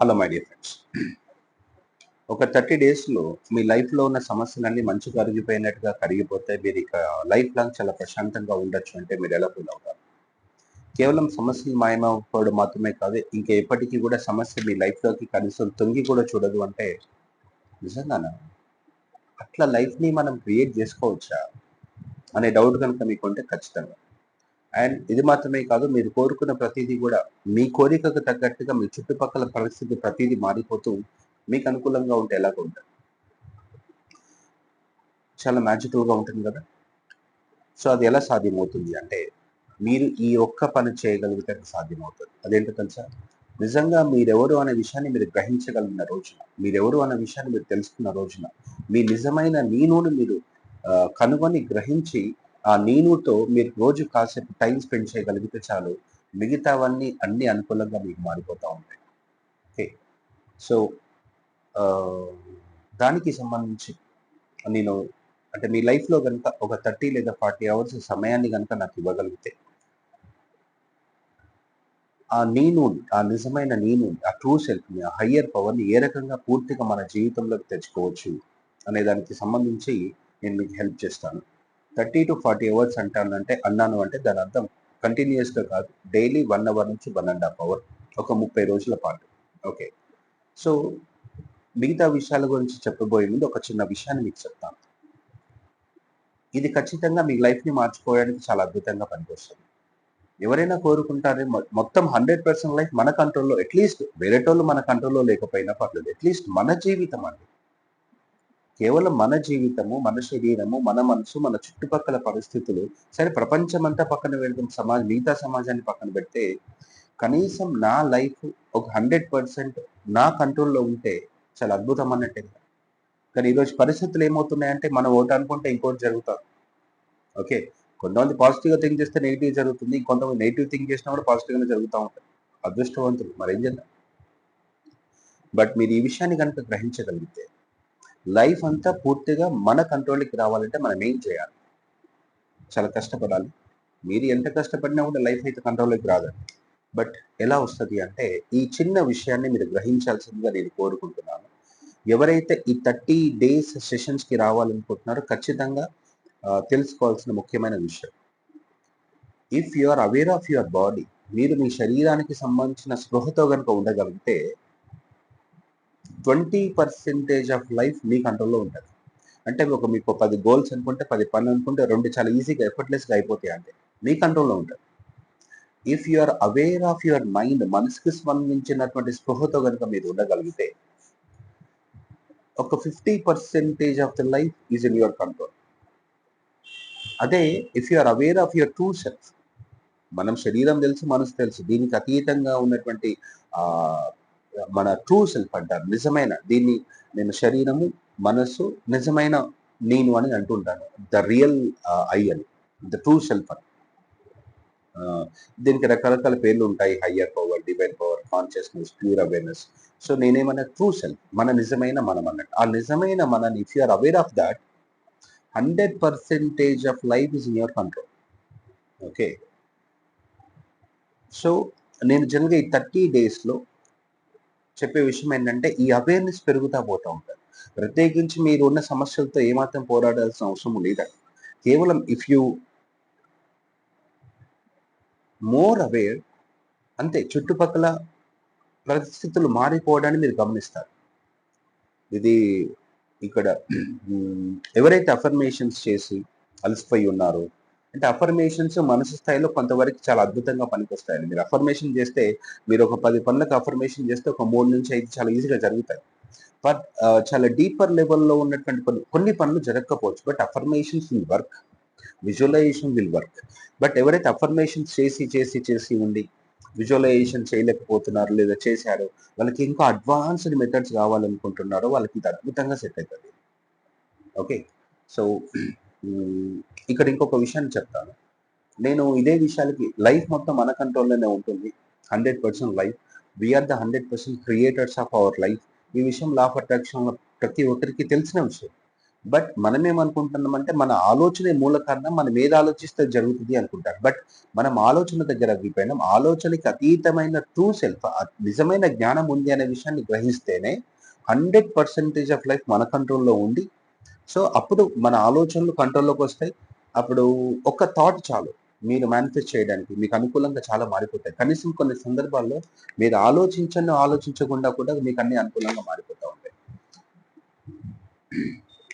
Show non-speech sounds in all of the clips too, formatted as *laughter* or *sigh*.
Hello my dear friends ఒక thirty డేస్లో మీ లైఫ్లో ఉన్న సమస్యలన్నీ మంచి కరిగిపోయినట్టుగా కరిగిపోతే మీరు ఇక లైఫ్ లాంగ్ చాలా ప్రశాంతంగా ఉండొచ్చు అంటే మీరు ఎలా ఫీల్ అవుతారు? కేవలం సమస్యలు మాయమైపోవడం మాత్రమే కాదు ఇంకా ఎప్పటికీ కూడా సమస్య మీ లైఫ్లోకి కనీసం తొంగి కూడా చూడదు అంటే నిజంగానా? అట్లా లైఫ్ని మనం క్రియేట్ చేసుకోవచ్చా? అనే డౌట్ కనుక మీకు ఉంటే ఖచ్చితంగా. అండ్ ఇది మాత్రమే కాదు మీరు కోరుకున్న ప్రతిదీ కూడా మీ కోరికకు తగ్గట్టుగా మీ చుట్టుపక్కల పరిస్థితి ప్రతిదీ మారిపోతూ మీకు అనుకూలంగా ఉంటే ఎలాగ ఉంటుంది చాలా మ్యాజికల్గా ఉంటుంది కదా? సో అది ఎలా సాధ్యమవుతుంది అంటే మీరు ఈ ఒక్క పని చేయగలిగితే అది సాధ్యమవుతుంది. అదేంటో తెలుసా? నిజంగా మీరెవరు అనే విషయాన్ని మీరు గ్రహించగలిగిన రోజున మీరెవరు అనే విషయాన్ని మీరు తెలుసుకున్న రోజున మీ నిజమైన నేనును మీరు కనుగొని గ్రహించి ఆ నీనుతో మీరు రోజు కాసేపు టైం స్పెండ్ చేయగలిగితే చాలు. మిగతావన్నీ అన్ని అనుకూలంగా మీకు మారిపోతూ ఉంటాయి. ఓకే? సో దానికి సంబంధించి నేను అంటే మీ లైఫ్లో కనుక ఒక థర్టీ లేదా ఫార్టీ అవర్స్ సమయాన్ని కనుక నాకు ఇవ్వగలిగితే ఆ నేను ఆ నిజమైన నేను ఆ ట్రూ సెల్ఫ్ని ఆ హయ్యర్ పవర్ని ఏ రకంగా పూర్తిగా మన జీవితంలోకి తెచ్చుకోవచ్చు అనే దానికి సంబంధించి నేను మీకు హెల్ప్ చేస్తాను. థర్టీ టు ఫార్టీ అవర్స్ అంటానంటే అన్నాను అంటే దాని అర్థం కంటిన్యూస్గా కాదు. డైలీ వన్ అవర్ నుంచి వన్ అండ్ హాఫ్ అవర్ ఒక ముప్పై రోజుల పాటు. ఓకే. సో మిగతా విషయాల గురించి చెప్పబోయే ముందు ఒక చిన్న విషయాన్ని మీకు చెప్తాను. ఇది ఖచ్చితంగా మీ లైఫ్ని మార్చుకోవడానికి చాలా అద్భుతంగా పనికొస్తుంది. ఎవరైనా కోరుకుంటారే మొత్తం హండ్రెడ్ పర్సెంట్ లైఫ్ మన కంట్రోల్లో అట్లీస్ట్ వేరేటోళ్ళు మన కంట్రోల్లో లేకపోయినా పర్లేదు అట్లీస్ట్ మన జీవితం అండి. కేవలం మన జీవితము మన శరీరము మన మనసు మన చుట్టుపక్కల పరిస్థితులు సరే ప్రపంచం అంతా పక్కన పెడతాం సమాజ మిగతా సమాజాన్ని పక్కన పెడితే కనీసం నా లైఫ్ ఒక హండ్రెడ్ పర్సెంట్ నా కంట్రోల్లో ఉంటే చాలా అద్భుతం అన్నట్టే కదా. కానీ ఈరోజు పరిస్థితులు ఏమవుతున్నాయంటే మనం ఒకటి అనుకుంటే ఇంకోటి జరుగుతారు ఓకే? కొంతమంది పాజిటివ్గా థింక్ చేస్తే నెగిటివ్ జరుగుతుంది. ఇంకొంతమంది నెగిటివ్ థింక్ చేసినా కూడా పాజిటివ్గానే జరుగుతూ ఉంటుంది అదృష్టవంతులు. మరేం చేద్దాం? బట్ మీరు ఈ విషయాన్ని కనుక గ్రహించగలిగితే లైఫ్ అంతా పూర్తిగా మన కంట్రోల్కి రావాలంటే మనం ఏం చేయాలి? చాలా కష్టపడాలి. మీరు ఎంత కష్టపడినా కూడా లైఫ్ అయితే కంట్రోల్కి రాదు. బట్ ఎలా వస్తుంది అంటే ఈ చిన్న విషయాన్ని మీరు గ్రహించాల్సిందిగా నేను కోరుకుంటున్నాను. ఎవరైతే ఈ థర్టీ డేస్ సెషన్స్కి రావాలనుకుంటున్నారో ఖచ్చితంగా తెలుసుకోవాల్సిన ముఖ్యమైన విషయం. If you are aware of your body మీరు మీ శరీరానికి సంబంధించిన స్పృహతో కనుక ఉండగలిగితే ట్వంటీ పర్సెంటేజ్ ఆఫ్ లైఫ్ మీ కంట్రోల్లో ఉంటుంది. అంటే ఒక మీకు పది గోల్స్ అనుకుంటే పది పనులు అనుకుంటే రెండు చాలా ఈజీగా ఎఫర్ట్లెస్గా అయిపోతాయి అంటే మీ కంట్రోల్లో ఉంటుంది. If you are aware of your mind మనసుకి స్పందించినటువంటి స్పృహతో కనుక మీరు ఉండగలిగితే ఒక fifty percentage of the life is in your control. అదే if you are aware of your true self మనం శరీరం తెలుసు మనసు తెలుసు. దీనికి అతీతంగా ఉన్నటువంటి మన ట్రూ సెల్ఫ్ అంటారు నిజమైన దీన్ని నేను శరీరము మనసు నిజమైన నేను అని అంటుంటాను. ద రియల్ ఐ అని. ద ట్రూ సెల్ఫ్ అని. దీనికి రకరకాల పేర్లు ఉంటాయి. Higher power divine power consciousness pure awareness so నేనేమన్నా ట్రూ సెల్ఫ్ మన నిజమైన మనం అన్నట్టు. ఆ నిజమైన మనం if you are aware of that hundred percentage of life is in your control okay so నేను జనరల్గా ఈ థర్టీ డేస్లో చెప్పే విషయం ఏంటంటే ఈ అవేర్నెస్ పెరుగుతా పోతా ఉంటుంది. ప్రత్యేకించి మీరు ఉన్న సమస్యలతో ఏమాత్రం పోరాడాల్సిన అవసరం లేదండి కేవలం ఇఫ్ యూ మోర్ అవేర్ అంతే చుట్టుపక్కల పరిస్థితులు మారిపోవడాన్ని మీరు గమనిస్తారు. ఇది ఇక్కడ *clears throat* ఎవరైతే అఫర్మేషన్స్ చేసి అలసిపోయి ఉన్నారో అంటే అఫర్మేషన్స్ మనసు స్థాయిలో కొంతవరకు చాలా అద్భుతంగా పనికొస్తాయండి. మీరు అఫర్మేషన్ చేస్తే మీరు ఒక పది పనులకు అఫర్మేషన్ చేస్తే ఒక మూడు నుంచి ఐదు చాలా ఈజీగా జరుగుతాయి. బట్ చాలా డీపర్ లెవెల్లో ఉన్నటువంటి కొన్ని కొన్ని పనులు జరగకపోవచ్చు. But affirmations will work visualization will work but ఎవరైతే అఫర్మేషన్స్ చేసి చేసి చేసి ఉండి విజువలైజేషన్ చేయలేకపోతున్నారు లేదా చేశారు వాళ్ళకి ఇంకా అడ్వాన్స్డ్ మెథడ్స్ కావాలనుకుంటున్నారో వాళ్ళకి ఇది అద్భుతంగా సెట్ అవుతుంది ఓకే సో ఇక్కడ ఇంకొక విషయాన్ని చెప్తాను. నేను ఇదే విషయాలకి లైఫ్ మొత్తం మన కంట్రోల్లోనే ఉంటుంది. Hundred percent life. We are the hundred percent creators of our life ఈ విషయం లా ఆఫ్ అట్రాక్షన్ ప్రతి ఒక్కరికి తెలిసిన విషయం. బట్ మనం ఏమనుకుంటున్నామంటే మన ఆలోచనే మూల కారణం మనం ఏది ఆలోచిస్తే జరుగుతుంది అనుకుంటారు. బట్ మనం ఆలోచన దగ్గర అగ్గిపోయినాం ఆలోచనకి అతీతమైన ట్రూ సెల్ఫ్ నిజమైన జ్ఞానం ఉంది అనే విషయాన్ని గ్రహిస్తేనే హండ్రెడ్ పర్సెంటేజ్ ఆఫ్ లైఫ్ మన కంట్రోల్లో ఉండి సో అప్పుడు మన ఆలోచనలు కంట్రోల్లోకి వస్తాయి. అప్పుడు ఒక థాట్ చాలు మీరు మేనిఫెస్ట్ చేయడానికి. మీకు అనుకూలంగా చాలా మారిపోతాయి. కనీసం కొన్ని సందర్భాల్లో మీరు ఆలోచించను ఆలోచించకుండా కూడా మీకు అన్ని అనుకూలంగా మారిపోతూ ఉంటాయి.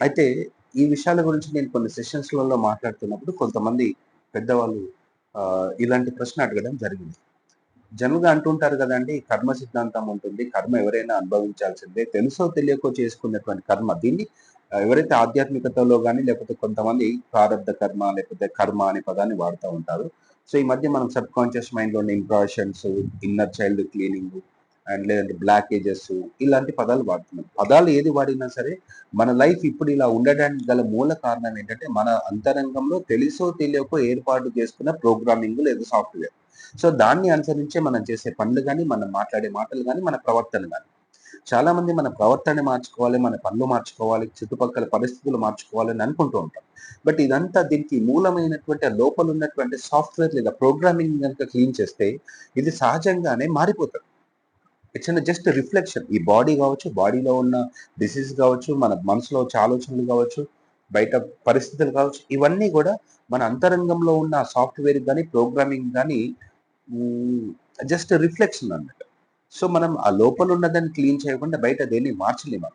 అయితే ఈ విషయాల గురించి నేను కొన్ని సెషన్స్లలో మాట్లాడుతున్నప్పుడు కొంతమంది పెద్దవాళ్ళు ఇలాంటి ప్రశ్న అడగడం జరిగింది. జనరల్గా అంటుంటారు కదండి కర్మ సిద్ధాంతం ఉంటుంది. కర్మ ఎవరైనా అనుభవించాల్సిందే. తెలుసో తెలియకో చేసుకున్నటువంటి కర్మ. దీన్ని ఎవరైతే ఆధ్యాత్మికతలో కానీ లేకపోతే కొంతమంది ప్రారంభ కర్మ లేకపోతే కర్మ అనే పదాన్ని వాడుతూ ఉంటారు. సో ఈ మధ్య మనం సబ్ కాన్షియస్ మైండ్లో ఉన్న impressions inner child cleaning and లేదంటే బ్లాకేజెస్ ఇలాంటి పదాలు వాడుతున్నాం. పదాలు ఏది వాడినా సరే మన లైఫ్ ఇప్పుడు ఇలా ఉండడానికి గల మూల కారణం ఏంటంటే మన అంతరంగంలో తెలుసో తెలియకో ఏర్పాటు చేసుకున్న ప్రోగ్రామింగ్ లేదా సాఫ్ట్వేర్. సో దాన్ని అనుసరించే మనం చేసే పనులు కానీ మనం మాట్లాడే మాటలు కానీ మన ప్రవర్తన కానీ చాలా మంది మన ప్రవర్తన మార్చుకోవాలి మన పనులు మార్చుకోవాలి చుట్టుపక్కల పరిస్థితులు మార్చుకోవాలి అని అనుకుంటూ ఉంటాం బట్ ఇదంతా దీనికి మూలమైనటువంటి లోపల ఉన్నటువంటి సాఫ్ట్వేర్ లేదా ప్రోగ్రామింగ్ కనుక క్లీన్ చేస్తే ఇది సహజంగానే మారిపోతుంది. ఇట్స్ అన్ జస్ట్ రిఫ్లెక్షన్ ఈ బాడీ కావచ్చు బాడీలో ఉన్న డిసీజ్ కావచ్చు మన మనసులో వచ్చే ఆలోచనలు కావచ్చు బయట పరిస్థితులు కావచ్చు ఇవన్నీ కూడా మన అంతరంగంలో ఉన్న సాఫ్ట్వేర్ కానీ ప్రోగ్రామింగ్ కానీ జస్ట్ రిఫ్లెక్షన్ అన్నమాట సో మనం ఆ లోపల ఉన్నదాన్ని క్లీన్ చేయకుండా బయట దేన్ని మార్చలేము.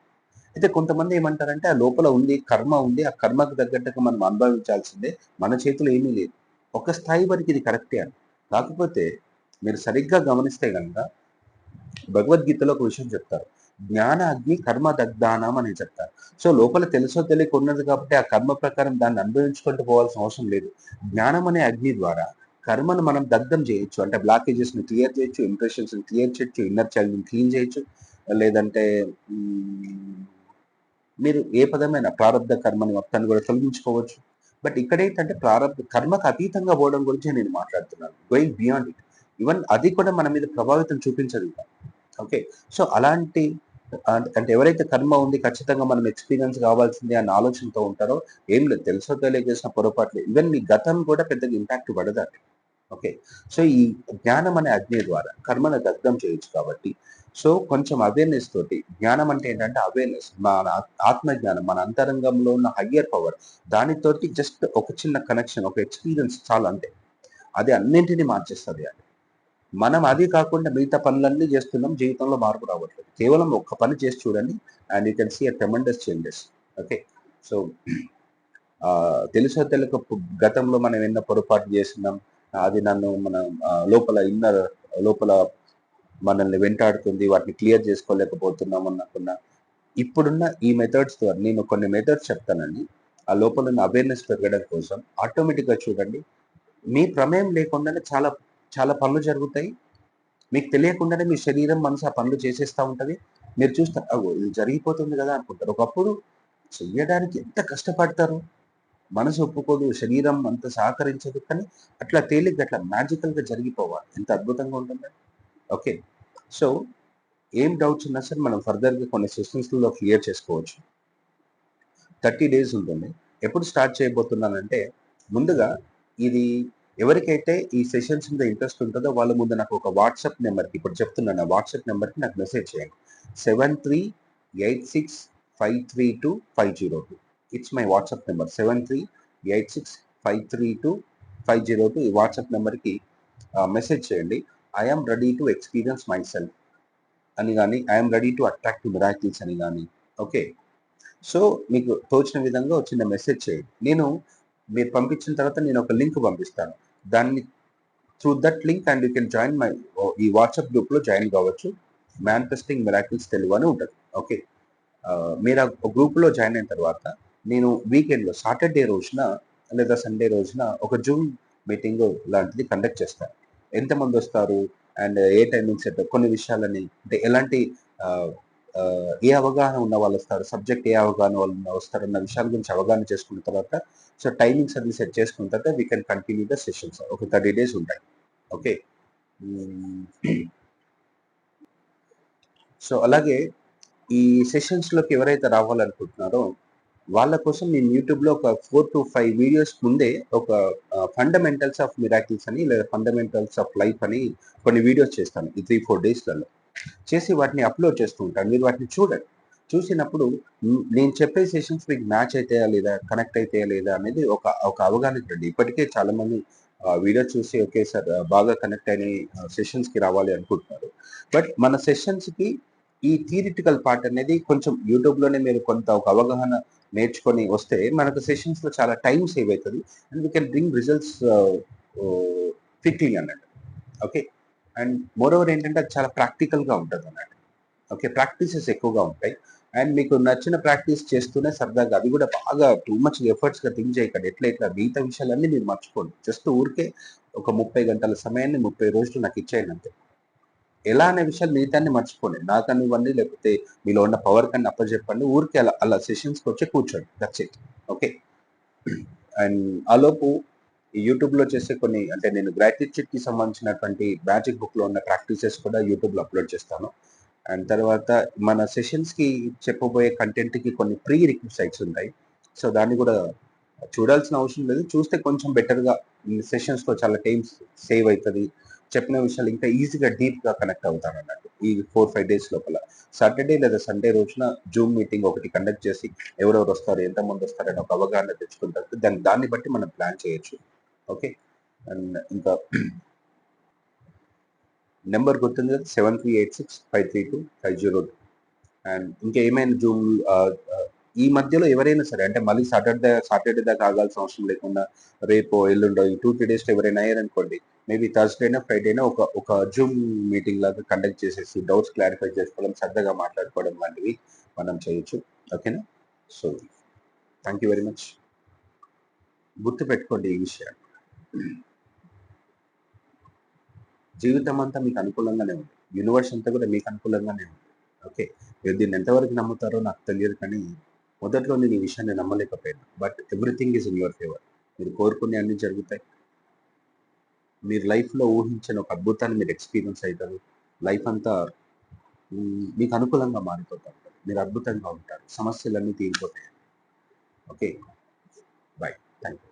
అయితే కొంతమంది ఏమంటారంటే ఆ లోపల ఉంది కర్మ ఉంది ఆ కర్మకు తగ్గట్టుగా మనం అనుభవించాల్సిందే మన చేతిలో ఏమీ లేదు. ఒక స్థాయి వరకు ఇది కరెక్టే అని. కాకపోతే మీరు సరిగ్గా గమనిస్తే కనుక భగవద్గీతలో ఒక విషయం చెప్తారు. జ్ఞాన అగ్ని కర్మ దగ్ధానం అని చెప్తారు. సో లోపల తెలుసో తెలియక ఉన్నది కాబట్టి ఆ కర్మ ప్రకారం దాన్ని అనుభవించుకుంటూ పోవాల్సిన అవసరం లేదు. జ్ఞానం అనే అగ్ని ద్వారా కర్మను మనం దగ్ధం చేయొచ్చు. అంటే బ్లాకేజెస్ని క్లియర్ చేయొచ్చు ఇంప్రెషన్స్ని క్లియర్ చేయొచ్చు ఇన్నర్ చైల్డ్ని క్లీన్ చేయొచ్చు లేదంటే మీరు ఏ పదమైన ప్రారంభ కర్మని మొత్తాన్ని కూడా తొలగించుకోవచ్చు. బట్ ఇక్కడ ఏంటంటే ప్రారంభ కర్మకు అతీతంగా పోవడం గురించి నేను మాట్లాడుతున్నాను. గోయింగ్ బియాండ్ ఇట్ ఈవెన్ అది కూడా మన మీద ప్రభావితం చూపించదు. ఓకే సో అలాంటి అంటే ఎవరైతే కర్మ ఉంది ఖచ్చితంగా మనం ఎక్స్పీరియన్స్ కావాల్సింది అన్న ఆలోచనతో ఉంటారో ఏం లేదు తెలుసో తెలియజేసిన పొరపాట్లు ఈవెన్ మీ గతం కూడా పెద్దగా ఇంపాక్ట్ పడదండి. ఓకే సో ఈ జ్ఞానం అనే అగ్ని ద్వారా కర్మను దగ్ధం చేయొచ్చు కాబట్టి సో కొంచెం అవేర్నెస్ తోటి జ్ఞానం అంటే ఏంటంటే అవేర్నెస్ మన ఆత్మ జ్ఞానం మన అంతరంగంలో ఉన్న హయ్యర్ పవర్ దానితోటి జస్ట్ ఒక చిన్న కనెక్షన్ ఒక ఎక్స్పీరియన్స్ చాలా అంతే. అది అన్నింటినీ మార్చేస్తుంది అంటే మనం అది కాకుండా మిగతా పనులన్నీ చేస్తున్నాం జీవితంలో మార్పు రావట్లేదు. కేవలం ఒక్క పని చేసి చూడండి and you can see a tremendous changes okay so తెలుసో తెలుక గతంలో మనం ఎన్నో పొరపాటు చేస్తున్నాం అది నన్ను మన లోపల ఇన్నర్ లోపల మనల్ని వెంటాడుతుంది వాటిని క్లియర్ చేసుకోలేకపోతున్నాం అనుకున్నా ఇప్పుడున్న ఈ మెథడ్స్ ద్వారా నేను కొన్ని మెథడ్స్ చెప్తానండి. ఆ లోపల ఉన్న అవేర్నెస్ పెరగడం కోసం ఆటోమేటిక్గా చూడండి. మీ ప్రమేయం లేకుండానే చాలా చాలా పనులు జరుగుతాయి. మీకు తెలియకుండానే మీ శరీరం మనసు ఆ పనులు చేసేస్తూ ఉంటుంది. మీరు చూస్తారు అగో ఇది జరిగిపోతుంది కదా అనుకుంటారు. ఒకప్పుడు చెయ్యడానికి ఎంత కష్టపడతారు? మనసు ఒప్పుకోదు శరీరం అంత సహకరించదు. కానీ అట్లా తేలిగ్గా అట్లా మ్యాజికల్గా జరిగిపోవాలి. ఎంత అద్భుతంగా ఉంటుంది. ఓకే. సో ఏం డౌట్స్ ఉన్నా సరే మనం ఫర్దర్గా కొన్ని సెషన్స్లో క్లియర్ చేసుకోవచ్చు. థర్టీ డేస్ ఉంటుంది. ఎప్పుడు స్టార్ట్ చేయబోతున్నానంటే ముందుగా ఇది ఎవరికైతే ఈ సెషన్స్ మీద ఇంట్రెస్ట్ ఉంటుందో వాళ్ళ ముందు నాకు ఒక వాట్సాప్ నెంబర్కి ఇప్పుడు చెప్తున్నాను వాట్సాప్ నెంబర్కి నాకు మెసేజ్ చేయండి. Seven three eight six five three two five zero two it's my WhatsApp number seven three eight six five three two five zero two ఈ వాట్సాప్ నెంబర్కి మెసేజ్ చేయండి. I'm ready to experience myself అని కానీ I'm ready to attract miracles అని కానీ okay so మీకు తోచిన విధంగా వచ్చిన చిన్న మెసేజ్ చేయండి. నేను మీరు పంపించిన తర్వాత నేను ఒక లింక్ పంపిస్తాను. దాన్ని through that link and you can join my ఈ వాట్సాప్ గ్రూప్లో జాయిన్ కావచ్చు. మ్యానిఫెస్టింగ్ మిరాకిల్స్ తెలుగు అని ఉంటుంది. ఓకే uh, మీరు ఆ గ్రూప్లో జాయిన్ అయిన తర్వాత నేను వీకెండ్లో సాటర్డే రోజున లేదా సండే రోజున ఒక జూమ్ మీటింగ్ లాంటిది కండక్ట్ చేస్తాను ఎంతమంది వస్తారు? అండ్ ఏ టైమింగ్స్ కొన్ని విషయాలని అంటే ఎలాంటి uh, uh, ఏ అవగాహన ఉన్న వాళ్ళు వస్తారు? సబ్జెక్ట్ ఏ అవగాహన వాళ్ళు వస్తారు అన్న విషయాల గురించి అవగాహన చేసుకున్న తర్వాత సో టైమింగ్స్ అది సెట్ చేసుకున్న తర్వాత we can continue the sessions ఒక థర్టీ డేస్ ఉంటాయి ఓకే సో అలాగే ఈ సెషన్స్లోకి ఎవరైతే రావాలనుకుంటున్నారో వాళ్ళ కోసం నేను యూట్యూబ్లో ఒక ఫోర్ టు ఫైవ్ వీడియోస్ ముందే ఒక ఫండమెంటల్స్ ఆఫ్ మిరాకిల్స్ అని లేదా ఫండమెంటల్స్ ఆఫ్ లైఫ్ అని కొన్ని వీడియోస్ చేస్తాను ఈ త్రీ ఫోర్ డేస్లలో చేసి వాటిని అప్లోడ్ చేస్తూ ఉంటాను. మీరు వాటిని చూడండి. చూసినప్పుడు నేను చెప్పే సెషన్స్ మీకు మ్యాచ్ అవుతాయా లేదా కనెక్ట్ అవుతాయా లేదా అనేది ఒక ఒక అవగాహన రండి ఇప్పటికే చాలా మంది వీడియో చూసి ఓకే సార్ బాగా కనెక్ట్ అయిన సెషన్స్కి రావాలి అనుకుంటున్నారు. బట్ మన సెషన్స్కి ఈ థియరిటికల్ పార్ట్ అనేది కొంచెం యూట్యూబ్లోనే మీరు కొంత ఒక అవగాహన నేర్చుకొని వస్తే మనకు సెషన్స్లో చాలా టైం సేవ్ అవుతుంది and we can bring results quickly అన్నట్టు. ఓకే? అండ్ మోర్ ఓవర్ ఏంటంటే అది చాలా ప్రాక్టికల్గా ఉంటుంది అన్నట్టు ఓకే? ప్రాక్టీసెస్ ఎక్కువగా ఉంటాయి. అండ్ మీకు నచ్చిన ప్రాక్టీస్ చేస్తూనే సరదాగా అది కూడా బాగా టూ మచ్ ఎఫర్ట్స్గా థింక్ చేయకండి. ఎట్లా ఇట్లా మిగతా విషయాలన్నీ మీరు మర్చిపోండి. జస్ట్ ఊరికే ఒక ముప్పై గంటల సమయాన్ని ముప్పై రోజులు నాకు ఇచ్చేయండి అంతే. ఎలా అనే విషయాలు మిగతాన్ని మర్చిపోండి. నాకని ఇవ్వండి లేకపోతే మీలో ఉన్న పవర్ కన్నా అప్పచెప్పండి. ఊరికే అలా అలా సెషన్స్కి వచ్చి కూర్చోండి. దట్స్ ఇట్ ఓకే అండ్ ఆలోపు ఈ చేసే కొన్ని అంటే నేను గ్రాటిట్యూడ్కి సంబంధించినటువంటి మ్యాజిక్ బుక్లో ఉన్న ప్రాక్టీసెస్ కూడా యూట్యూబ్లో అప్లోడ్ చేస్తాను. అండ్ తర్వాత మన సెషన్స్కి చెప్పబోయే కంటెంట్కి కొన్ని ప్రీ రిక్విసైట్స్ ఉంటాయి. సో దాన్ని కూడా చూడాల్సిన అవసరం లేదు. చూస్తే కొంచెం బెటర్గా సెషన్స్లో చాలా టైం సేవ్ అవుతుంది చెప్పిన విషయాలు ఇంకా ఈజీగా డీప్గా కనెక్ట్ అవుతాను అన్నట్టు. ఈ ఫోర్ ఫైవ్ డేస్ లోపల. సాటర్డే లేదా సండే రోజున జూమ్ మీటింగ్ ఒకటి కండక్ట్ చేసి ఎవరెవరు వస్తారు ఎంతమంది వస్తారు అని ఒక అవగాహన తెచ్చుకుంటారు. దాన్ని దాన్ని బట్టి మనం ప్లాన్ చేయొచ్చు. ఓకే అండ్ ఇంకా నెంబర్ గుర్తుంది కదా seven three eight six five three two five zero two. And ఇంకా ఏమైనా జూమ్ ఈ మధ్యలో ఎవరైనా సరే అంటే మళ్ళీ సాటర్డే సాటర్డే దాకా ఆగాల్సిన అవసరం లేకుండా రేపు ఎల్లుండో ఈ టూ త్రీ డేస్లో ఎవరైనా అయ్యారనుకోండి మేబీ థర్స్డేనా ఫ్రైడేనా ఒక ఒక జూమ్ మీటింగ్ లాగా కండక్ట్ చేసేసి డౌట్స్ క్లారిఫై చేసుకోవడం సరదాగా మాట్లాడుకోవడం లాంటివి మనం చేయొచ్చు. ఓకేనా? So thank you very much. గుర్తుపెట్టుకోండి ఈ విషయాన్ని. జీవితం అంతా మీకు అనుకూలంగానే ఉంది. యూనివర్స్ అంతా కూడా మీకు అనుకూలంగానే ఉంది. ఓకే మీరు దీన్ని ఎంతవరకు నమ్ముతారో నాకు తెలియదు కానీ మొదట్లో నేను ఈ విషయాన్ని నమ్మలేకపోయాను. But everything is in your favour మీరు కోరుకునే అన్ని జరుగుతాయి. మీరు లైఫ్లో ఊహించిన ఒక అద్భుతాన్ని మీరు ఎక్స్పీరియన్స్ అవుతారు. లైఫ్ అంతా మీకు అనుకూలంగా మారిపోతారు. మీరు అద్భుతంగా ఉంటారు. సమస్యలన్నీ తీరిపోతాయి. Okay bye thank you